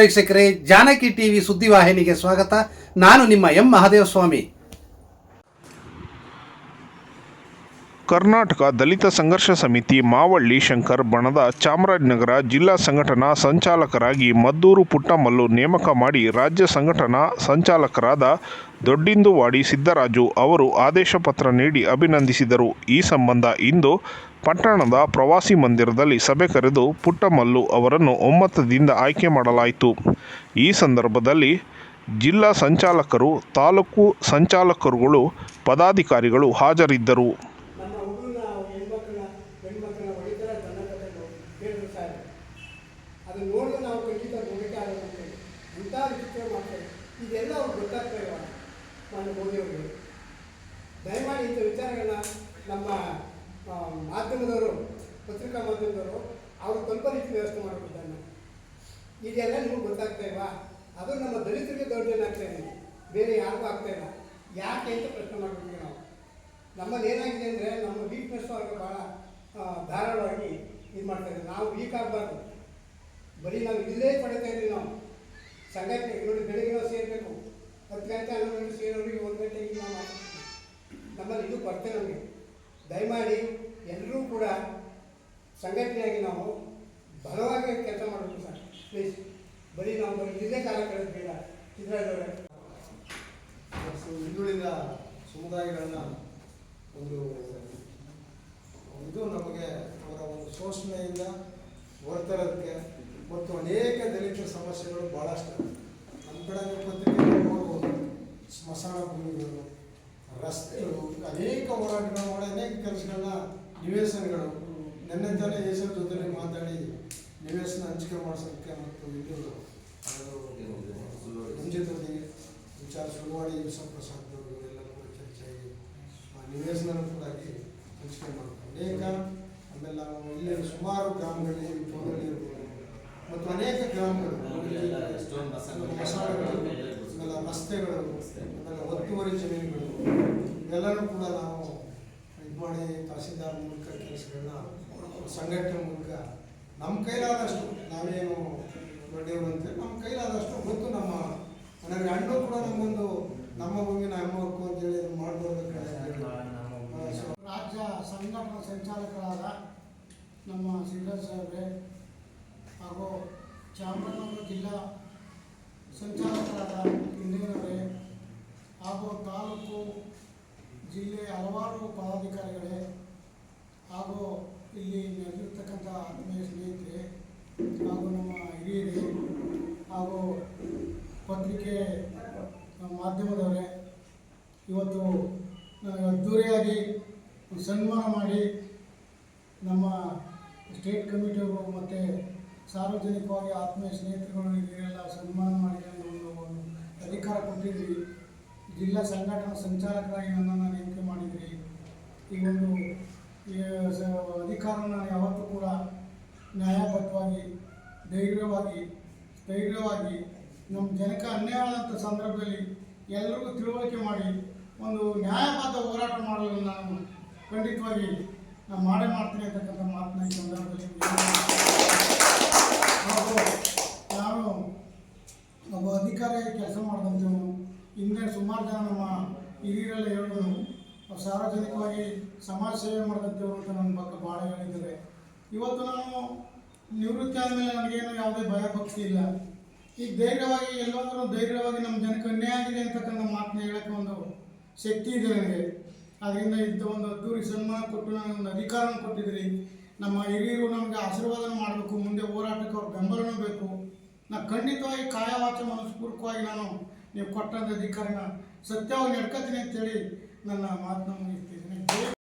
ವೀಕ್ಷಕರೇ, ಜಾನಕಿ ಟಿವಿ ಸುದ್ದಿವಾಹಿನಿಗೆ ಸ್ವಾಗತ. ನಾನು ನಿಮ್ಮ ಎಂ ಮಹಾದೇವಸ್ವಾಮಿ. ಕರ್ನಾಟಕ ದಲಿತ ಸಂಘರ್ಷ ಸಮಿತಿ ಮಾವಳ್ಳಿ ಶಂಕರ್ ಬಣದ ಚಾಮರಾಜನಗರ ಜಿಲ್ಲಾ ಸಂಘಟನಾ ಸಂಚಾಲಕರಾಗಿ ಮದ್ದೂರು ಪುಟ್ಟಮಲ್ಲು ನೇಮಕ ಮಾಡಿ ರಾಜ್ಯ ಸಂಘಟನಾ ಸಂಚಾಲಕರಾದ ದೊಡ್ಡಿಂದುವಾಡಿ ಸಿದ್ದರಾಜು ಅವರು ಆದೇಶ ಪತ್ರ ನೀಡಿ ಅಭಿನಂದಿಸಿದರು. ಈ ಸಂಬಂಧ ಇಂದು ಪಟ್ಟಣದ ಪ್ರವಾಸಿ ಮಂದಿರದಲ್ಲಿ ಸಭೆ ಕರೆದು ಪುಟ್ಟಮಲ್ಲು ಅವರನ್ನು ಒಮ್ಮತದಿಂದ ಆಯ್ಕೆ ಮಾಡಲಾಯಿತು. ಈ ಸಂದರ್ಭದಲ್ಲಿ ಜಿಲ್ಲಾ ಸಂಚಾಲಕರು, ತಾಲೂಕು ಸಂಚಾಲಕರುಗಳು, ಪದಾಧಿಕಾರಿಗಳು ಹಾಜರಿದ್ದರು. ನಮ್ಮ ಮಾಧ್ಯಮದವರು, ಪತ್ರಿಕಾ ಮಾಧ್ಯಮದವರು ಅವರು ಸ್ವಲ್ಪ ರೀತಿ ವ್ಯವಸ್ಥೆ ಮಾಡಿಕೊಡ್ತಾನೆ ಇದೆಲ್ಲ ನಿಮಗೆ ಗೊತ್ತಾಗ್ತಾ ಇಲ್ವಾ? ಅದು ನಮ್ಮ ದಲಿತರಿಗೆ ದೌರ್ಜನ್ಯ ಆಗ್ತಾ ಇದೆ. ಬೇರೆ ಯಾರಿಗೂ ಆಗ್ತಾ ಇಲ್ಲ. ಯಾಕೆ ಅಂತ ಪ್ರಶ್ನೆ ಮಾಡ್ಬಿಡ್ತೀವಿ ನಾವು. ನಮ್ಮಲ್ಲಿ ಏನಾಗಿದೆ ಅಂದರೆ ನಮ್ಮ ವೀಕ್ನೆಸ್ ಅವ್ರಿಗೆ ಭಾಳ ಧಾರಾಳವಾಗಿ ಇದು ಮಾಡ್ತಾ ಇದ್ದೀವಿ ನಾವು ವೀಕ್ ಆಗಬಾರ್ದು. ಬರೀ ನಾವು ಇಲ್ಲೇ ಪಡಿತಾ ಇದ್ದೀವಿ ನಾವು. ಸಂಘಟನೆ ಬೆಳಿಗ್ಗೆ ನಾವು ಸೇರಬೇಕು ಸಂಘಟನೆಯಾಗಿ ನಾವು ಬಲವಾಗಿ ಕೆಲಸ ಮಾಡಬೇಕು ಸರ್. ಪ್ಲೀಸ್ ಬರೀ ನಾವು ಬರೀ ಇದೇ ಕಾಲ ಕಳಿಸ್ಬೇಡ ಬೇಡ ಹಿಂದುಳಿದ ಸಮುದಾಯಗಳನ್ನ ಒಂದು, ಇದು ನಮಗೆ ಅವರ ಒಂದು ಶೋಷಣೆಯಿಂದ ಹೊರತರೋದಕ್ಕೆ ಮತ್ತು ಅನೇಕ ದಲಿತ ಸಮಸ್ಯೆಗಳು ಭಾಳಷ್ಟು ನಮ್ಮ ಕಡೆ ಪತ್ರಿಕೆಗಳು ನೋಡ್ಬೋದು, ಸ್ಮಶಾನ ಭೂಮಿಗಳು, ರಸ್ತೆಗಳು, ಅನೇಕ ಹೋರಾಟಗಳು ಮಾಡಿ ಅನೇಕ ಕೆಲಸಗಳನ್ನ, ನಿವೇಶನಗಳು. ನೆನ್ನೆ ತಾನೇ ಯೇಸರ ಜೊತೆಲಿ ಮಾತಾಡಿ ನಿವೇಶನ ಹಂಚಿಕೆ ಮಾಡಿಸೋದಕ್ಕೆ ಮತ್ತು ಇದು ಮುಂಚಿತವಾಗಿ ವಿಚಾರ ಶುರು ಮಾಡಿ ಅವರು ಎಲ್ಲರೂ ಕೂಡ ಚರ್ಚೆಯಾಗಿ ಆ ನಿವೇಶನ ಕೂಡ ಹಂಚಿಕೆ ಮಾಡ್ತಾರೆ. ಅನೇಕ ಆಮೇಲೆ ನಾವು ಇಲ್ಲಿ ಸುಮಾರು ಗ್ರಾಮಗಳಲ್ಲಿ ಇರ್ಬೋದು. ಮತ್ತು ಅನೇಕ ಗ್ರಾಮಗಳು ಆಮೇಲೆ ರಸ್ತೆಗಳು ಆಮೇಲೆ ಒತ್ತುವರಿ ಜಮೀನುಗಳು ಇವೆಲ್ಲರೂ ಕೂಡ ನಾವು ಇದು ಮಾಡಿ ತಹಸೀಲ್ದಾರ್ ಮೂಲಕ ಕೆಲಸಗಳನ್ನ ಸಂಘಟನೆ ಮೂಲಕ ನಮ್ಮ ಕೈಲಾದಷ್ಟು ನಾವೇನು ದೊಡ್ಡವರು ಅಂತೇಳಿ ನಮ್ಮ ಕೈಲಾದಷ್ಟು ಗೊತ್ತು ನಮ್ಮ ನನಗೆ ಅಣ್ಣು ಕೂಡ ನಮ್ಮೊಂದು ನಮ್ಮ ಭೂಮಿ ನಮ್ಮ ಅಂತೇಳಿ ಮಾಡ್ಬೋದು ರಾಜ್ಯ ಸಂಘಟನಾ ಸಂಚಾಲಕರಾದ ನಮ್ಮ ಸಿದ್ದರಾಜ ಸಾಹೇಬ್ರೆ ಹಾಗೂ ಚಾಮರಾಜನಗರ ಜಿಲ್ಲಾ ಸಂಚಾಲಕರಾದ ಇಂದಿನವರೇ ಹಾಗೂ ತಾಲೂಕು ಜಿಲ್ಲೆ ಹಲವಾರು ಪದಾಧಿಕಾರಿಗಳೇ ಹಾಗೂ ಇಲ್ಲಿ ನೆರೆದಿರ್ತಕ್ಕಂಥ ಆತ್ಮೀಯ ಸ್ನೇಹಿತರೆ, ಹಾಗೂ ನಮ್ಮ ಹಿರಿಯರೇ, ಹಾಗೂ ಪತ್ರಿಕೆ ಮಾಧ್ಯಮದವರೇ, ಇವತ್ತು ಅದ್ದೂರಿಯಾಗಿ ಸನ್ಮಾನ ಮಾಡಿ ನಮ್ಮ ಸ್ಟೇಟ್ ಕಮಿಟಿಯವರು ಮತ್ತು ಸಾರ್ವಜನಿಕವಾಗಿ ಆತ್ಮೀಯ ಸ್ನೇಹಿತರುಗಳು ಇವರೆಲ್ಲ ಸನ್ಮಾನ ಮಾಡಿ ಒಂದು ಅಧಿಕಾರ ಕೊಟ್ಟಿದ್ವಿ ಜಿಲ್ಲಾ ಸಂಘಟನಾ ಸಂಚಾಲಕರಾಗಿ ನನ್ನನ್ನು ನೇಮಕ ಮಾಡಿದ್ರಿ. ಈ ಒಂದು ಅಧಿಕಾರನ ಯಾವತ್ತೂ ಕೂಡ ನ್ಯಾಯಬದ್ಧವಾಗಿ, ಧೈರ್ಯವಾಗಿ ಧೈರ್ಯವಾಗಿ ನಮ್ಮ ಜನಕ್ಕೆ ಅನ್ಯಾಯ ಆದಂಥ ಸಂದರ್ಭದಲ್ಲಿ ಎಲ್ಲರಿಗೂ ತಿಳುವಳಿಕೆ ಮಾಡಿ ಒಂದು ನ್ಯಾಯಬದ್ಧ ಹೋರಾಟ ಮಾಡಲು ನಾನು ಖಂಡಿತವಾಗಿ ನಾನು ಮಾಡೇ ಮಾಡ್ತೀನಿ ಅಂತಕ್ಕಂಥ ಮಾತನ್ನ ಈ ಸಂದರ್ಭದಲ್ಲಿ ಹಾಗೂ ನಾನು ಒಬ್ಬ ಅಧಿಕಾರಿಯಾಗಿ ಕೆಲಸ ಮಾಡಿದಂಥವನು, ಹಿಂದೆ ಸುಮಾರು ಜನ ನಮ್ಮ ಹಿರಿಯರೆಲ್ಲ ಹೇಳಿದ್ರು. ಸಾರ್ವಜನಿಕವಾಗಿ ಸಮಾಜ ಸೇವೆ ಮಾಡಿದಂಥವ್ರು ಅಂತ ನನ್ನ ಬಗ್ಗೆ ಭಾಳ ಹೇಳಿದ್ದಾರೆ. ಇವತ್ತು ನಾನು ನಿವೃತ್ತಿ ಆದಮೇಲೆ ನನಗೇನು ಯಾವುದೇ ಭಯ ಭಕ್ತಿ ಇಲ್ಲ. ಈಗ ಧೈರ್ಯವಾಗಿ, ಎಲ್ಲಾದರೂ ಧೈರ್ಯವಾಗಿ ನಮ್ಮ ಜನಕ್ಕೆ ಅನ್ಯಾಯ ಆಗಿದೆ ಅಂತಕ್ಕಂಥ ಮಾತನ್ನ ಹೇಳೋಕ್ಕೆ ಒಂದು ಶಕ್ತಿ ಇದೆ ನನಗೆ. ಅದರಿಂದ ಇಂಥ ಒಂದು ಅದ್ದೂರಿ ಸನ್ಮಾನ ಕೊಟ್ಟು ನನಗೆ ಒಂದು ಅಧಿಕಾರನ ಕೊಟ್ಟಿದ್ರಿ ನಮ್ಮ ಹಿರಿಯರು ನಮಗೆ ಆಶೀರ್ವಾದ ಮಾಡಬೇಕು, ಮುಂದೆ ಹೋರಾಟಕ್ಕೆ ಅವ್ರ ಬೆಂಬಲನೂ ಬೇಕು. ನಾ ಖಂಡಿತವಾಗಿ ಕಾಯವಾಚ ಮನಸ್ಪೂರ್ವಕವಾಗಿ ನಾನು ನೀವು ಕೊಟ್ಟಂಥ ಅಧಿಕಾರನ ಸತ್ಯವಾಗಿ ನಡ್ಕೋತೀನಿ ಅಂತೇಳಿ ನನ್ನ ಮಾತನ್ನ ಮುಗಿಸ್ತೀನಿ